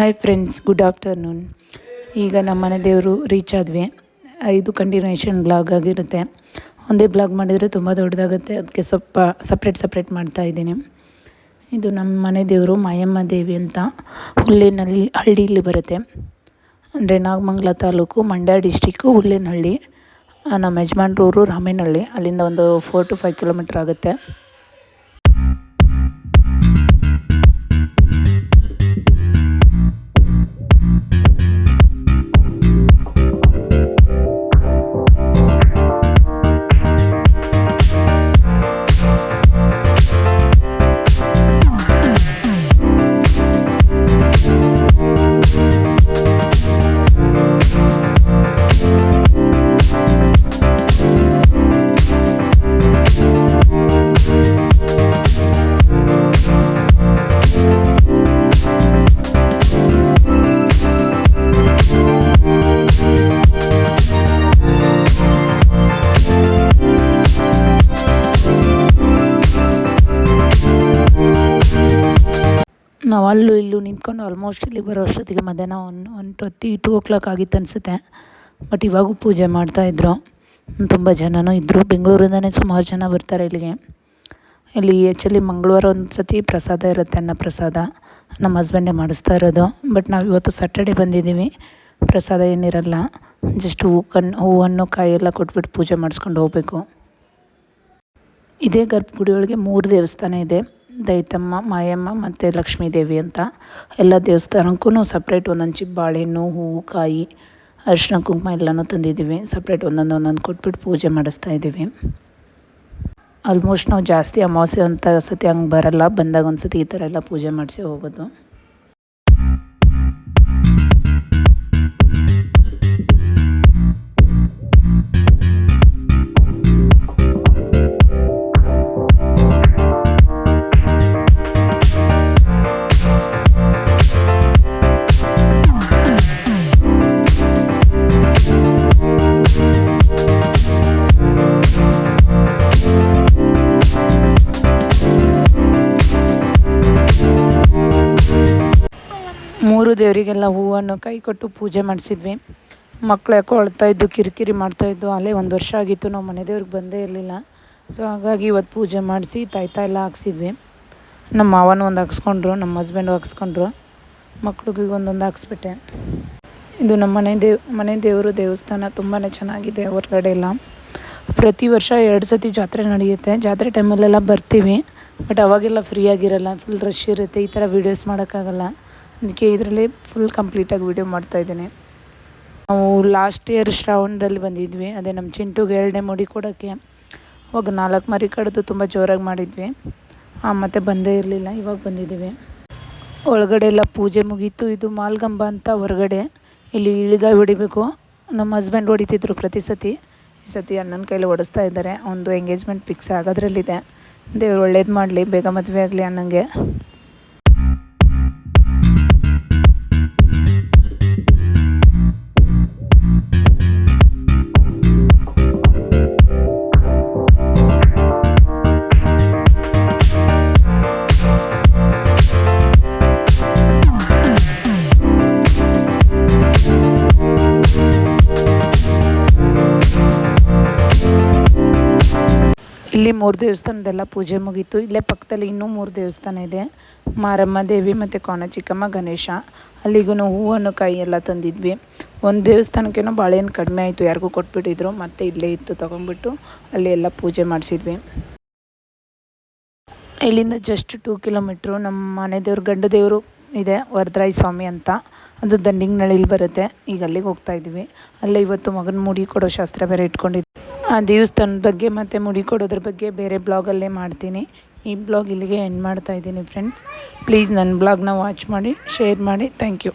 Hi friends good afternoon ಈಗ ನಮ್ಮ ಮನೆ ದೇವರು ರೀಚ್ ಆದ್ವಿ. ಇದು ಕಂಟಿನ್ಯೂಷನ್ ಬ್ಲಾಗ್ ಆಗಿರುತ್ತೆ. ಒಂದೇ ಬ್ಲಾಗ್ ಮಾಡಿದರೆ ತುಂಬ ದೊಡ್ಡದಾಗುತ್ತೆ. ಅದಕ್ಕೆ ಸ್ವಲ್ಪ ಸಪ್ರೇಟ್ ಸಪ್ರೇಟ್ ಮಾಡ್ತಾ ಇದ್ದೀನಿ. ಇದು ನಮ್ಮ ಮನೆ ದೇವರು ಮಾಯಮ್ಮ ದೇವಿ ಅಂತ. ಹುಲ್ಲೇನಹಳ್ಳಿ ಹಳ್ಳಿಯಲ್ಲಿ ಬರುತ್ತೆ. ಅಂದರೆ ನಾಗಮಂಗಲ ತಾಲೂಕು ಮಂಡ್ಯ ಡಿಸ್ಟಿಕ್ಕು ಹುಲ್ಲೇನಹಳ್ಳಿ ನಮ್ಮ ಯಜಮಾನ್ರೂರು ರಾಮೇನಹಳ್ಳಿ ಅಲ್ಲಿಂದ ಒಂದು ಫೋರ್ ಟು ಫೈವ್ ಕಿಲೋಮೀಟ್ರ್ ಆಗುತ್ತೆ. ನಾವು ಅಲ್ಲೂ ಇಲ್ಲೂ ನಿಂತ್ಕೊಂಡು ಆಲ್ಮೋಸ್ಟ್ ಇಲ್ಲಿ ಬರೋ ಅಷ್ಟೊತ್ತಿಗೆ ಮಧ್ಯಾಹ್ನ one one twenty two o'clock ಆಗಿತ್ತು ಅನಿಸುತ್ತೆ. ಬಟ್ ಇವಾಗೂ ಪೂಜೆ ಮಾಡ್ತಾಯಿದ್ರು ತುಂಬ ಜನನೂ ಇದ್ದರು ಬೆಂಗಳೂರಿಂದನೇ ಸುಮಾರು ಜನ ಬರ್ತಾರೆ ಇಲ್ಲಿಗೆ. ಇಲ್ಲಿ ಆ್ಯಕ್ಚುಲಿ ಮಂಗಳವಾರ ಒಂದು ಸತಿ ಪ್ರಸಾದ ಇರುತ್ತೆ, ಅನ್ನ ಪ್ರಸಾದ. ನಮ್ಮ ಹಸ್ಬೆಂಡೇ ಮಾಡಿಸ್ತಾ ಇರೋದು. ಬಟ್ ನಾವು ಇವತ್ತು ಸ್ಯಾಟರ್ಡೆ ಬಂದಿದ್ದೀವಿ. ಪ್ರಸಾದ ಏನಿರಲ್ಲ. ಜಸ್ಟ್ ಹೂ ಕಣ್ಣು ಹೂವನ್ನು ಕಾಯಿ ಕೊಟ್ಬಿಟ್ಟು ಪೂಜೆ ಮಾಡಿಸ್ಕೊಂಡು ಹೋಗಬೇಕು. ಇದೇ ಗರ್ಭಗುಡಿಯೊಳಗೆ ಮೂರು ದೇವಸ್ಥಾನ ಇದೆ. ದೈತಮ್ಮ, ಮಾಯಮ್ಮ ಮತ್ತು ಲಕ್ಷ್ಮೀ ದೇವಿ ಅಂತ ಎಲ್ಲ ದೇವಸ್ಥಾನಕ್ಕೂ ಸಪ್ರೇಟ್ ಒಂದೊಂದು ಚಿಪ್ ಬಾಳೆಹಣ್ಣು ಹೂವು, ಕಾಯಿ ಅರಿಶಿನ ಕುಂಕುಮ ಎಲ್ಲನೂ ತಂದಿದ್ದೀವಿ. ಸಪ್ರೇಟ್ ಒಂದೊಂದು ಒಂದೊಂದು ಕೊಟ್ಬಿಟ್ಟು ಪೂಜೆ ಮಾಡಿಸ್ತಾ ಇದ್ದೀವಿ. ಆಲ್ಮೋಸ್ಟ್ ನಾವು ಜಾಸ್ತಿ ಅಮಾವಾಸ್ಯೆ ಅಂತ ಸತಿ ಹಂಗೆ ಬರಲ್ಲ. ಬಂದಾಗ ಒಂದು ಸತಿ ಈ ಥರ ಎಲ್ಲ ಪೂಜೆ ಮಾಡಿಸಿ ಹೋಗೋದು. ಮೂರು ದೇವರಿಗೆಲ್ಲ ಹೂವನ್ನು ಕೈ ಕೊಟ್ಟು ಪೂಜೆ ಮಾಡಿಸಿದ್ವಿ. ಮಕ್ಳು ಯಾಕೋ ಅಳ್ತಾ ಇದ್ದು, ಕಿರಿಕಿರಿ ಮಾಡ್ತಾಯಿದ್ದು ಅಲ್ಲೇ ಒಂದು ವರ್ಷ ಆಗಿತ್ತು, ನಾವು ಮನೆ ದೇವ್ರಿಗೆ ಬಂದೇ ಇರಲಿಲ್ಲ. ಸೊ ಹಾಗಾಗಿ ಇವತ್ತು ಪೂಜೆ ಮಾಡಿಸಿ ತಾಯ್ತಾ ಎಲ್ಲ ಹಾಕ್ಸಿದ್ವಿ. ನಮ್ಮ ಮಾವನೂ ಒಂದು ಹಾಕ್ಸ್ಕೊಂಡ್ರು, ನಮ್ಮ ಹಸ್ಬೆಂಡು ಹಾಕ್ಸ್ಕೊಂಡ್ರು. ಮಕ್ಳಿಗೆ ಒಂದೊಂದು ಹಾಕ್ಸ್ಬಿಟ್ಟೆ. ಇದು ನಮ್ಮ ಮನೆ ದೇವ್, ಮನೆ ದೇವರು ದೇವಸ್ಥಾನ ತುಂಬಾ ಚೆನ್ನಾಗಿದೆ ಹೊರಗಡೆ ಎಲ್ಲ. ಪ್ರತಿ ವರ್ಷ ಎರಡು ಸತಿ ಜಾತ್ರೆ ನಡೆಯುತ್ತೆ. ಜಾತ್ರೆ ಟೈಮಲ್ಲೆಲ್ಲ ಬರ್ತೀವಿ ಬಟ್ ಅವಾಗೆಲ್ಲ ಫ್ರೀ ಆಗಿರಲ್ಲ ಫುಲ್ ರಶ್ ಇರುತ್ತೆ, ಈ ಥರ ವೀಡಿಯೋಸ್ ಮಾಡೋಕ್ಕಾಗಲ್ಲ. ಅದಕ್ಕೆ ಇದರಲ್ಲಿ ಫುಲ್ ಕಂಪ್ಲೀಟಾಗಿ ವೀಡಿಯೋ ಮಾಡ್ತಾಯಿದ್ದೀನಿ ನಾವು ಲಾಸ್ಟ್ ಇಯರ್ ಶ್ರಾವಣದಲ್ಲಿ ಬಂದಿದ್ವಿ. ಅದೇ ನಮ್ಮ ಚಿಂಟುಗೆ ಎರಡನೇ ಮುಡಿ ಕೊಡೋಕ್ಕೆ. ಅವಾಗ ನಾಲ್ಕು ಮರಿ ಕಡಿದು ತುಂಬ ಜೋರಾಗಿ ಮಾಡಿದ್ವಿ. ಹಾಂ ಮತ್ತು ಬಂದೇ ಇರಲಿಲ್ಲ. ಇವಾಗ ಬಂದಿದ್ದೀವಿ. ಒಳಗಡೆ ಎಲ್ಲ ಪೂಜೆ ಮುಗೀತು. ಇದು ಮಾಲ್ಗಂಬ ಅಂತ ಹೊರಗಡೆ. ಇಲ್ಲಿ ಇಳಿಗಾಯಿ ಹೊಡಿಬೇಕು. ನಮ್ಮ ಹಸ್ಬೆಂಡ್ ಹೊಡಿತಿದ್ರು ಪ್ರತಿ ಸತಿ. ಈ ಸತಿ ಅಣ್ಣನ ಕೈಲಿ ಓಡಿಸ್ತಾ ಇದ್ದಾರೆ. ಒಂದು ಎಂಗೇಜ್ಮೆಂಟ್ ಫಿಕ್ಸ್ ಆಗೋದ್ರಲ್ಲಿದೆ. ದೇವ್ರು ಒಳ್ಳೇದು ಮಾಡಲಿ. ಬೇಗ ಮದುವೆ ಆಗಲಿ ಅಣ್ಣಂಗೆ. ಇಲ್ಲಿ ಮೂರು ದೇವಸ್ಥಾನದೆಲ್ಲ ಪೂಜೆ ಮುಗೀತು. ಇಲ್ಲೇ ಪಕ್ಕದಲ್ಲಿ ಇನ್ನೂ ಮೂರು ದೇವಸ್ಥಾನ ಇದೆ. ಮಾರಮ್ಮ ದೇವಿ ಮತ್ತು ಕೋಣ ಚಿಕ್ಕಮ್ಮ ಗಣೇಶ. ಅಲ್ಲಿಗೂ ಹೂವನ್ನು ಕಾಯಿ ಎಲ್ಲ ತಂದಿದ್ವಿ. ಒಂದು ದೇವಸ್ಥಾನಕ್ಕೇನೋ ಬಾಳೆಹಣ್ಣು ಕಡಿಮೆ ಆಯಿತು, ಯಾರಿಗೂ ಕೊಟ್ಬಿಟ್ಟಿದ್ರು. ಮತ್ತೆ ಇಲ್ಲೇ ಇತ್ತು, ತೊಗೊಂಡ್ಬಿಟ್ಟು ಅಲ್ಲಿ ಎಲ್ಲ ಪೂಜೆ ಮಾಡಿಸಿದ್ವಿ. ಇಲ್ಲಿಂದ ಜಸ್ಟ್ ಟೂ ಕಿಲೋಮೀಟ್ರು ನಮ್ಮ ಮನೆ ದೇವ್ರ, ಗಂಡ ದೇವರು ಇದೆ, ವರದರಾಯ ಸ್ವಾಮಿ ಅಂತ. ಅದು ದಂಡಿಂಗ್ನಳ್ಳಿಲಿ ಬರುತ್ತೆ. ಈಗ ಅಲ್ಲಿಗೆ ಹೋಗ್ತಾ ಇದ್ದೀವಿ. ಅಲ್ಲೇ ಇವತ್ತು ಮಗನ ಮುಡಿ ಕೊಡೋ ಶಾಸ್ತ್ರ ಬೇರೆ ಇಟ್ಕೊಂಡಿದ್ವಿ ಆ ದೇವಸ್ಥಾನದ ಬಗ್ಗೆ ಮತ್ತು ಮುಡಿ ಕೊಡೋದ್ರ ಬಗ್ಗೆ ಬೇರೆ ಬ್ಲಾಗಲ್ಲೇ ಮಾಡ್ತೀನಿ. ಈ ಬ್ಲಾಗ್ ಇಲ್ಲಿಗೆ ಎಂಡ್ ಮಾಡ್ತಾ ಇದ್ದೀನಿ ಫ್ರೆಂಡ್ಸ್ ಪ್ಲೀಸ್ ನನ್ನ ಬ್ಲಾಗ್ನ ವಾಚ್ ಮಾಡಿ ಶೇರ್ ಮಾಡಿ. Thank you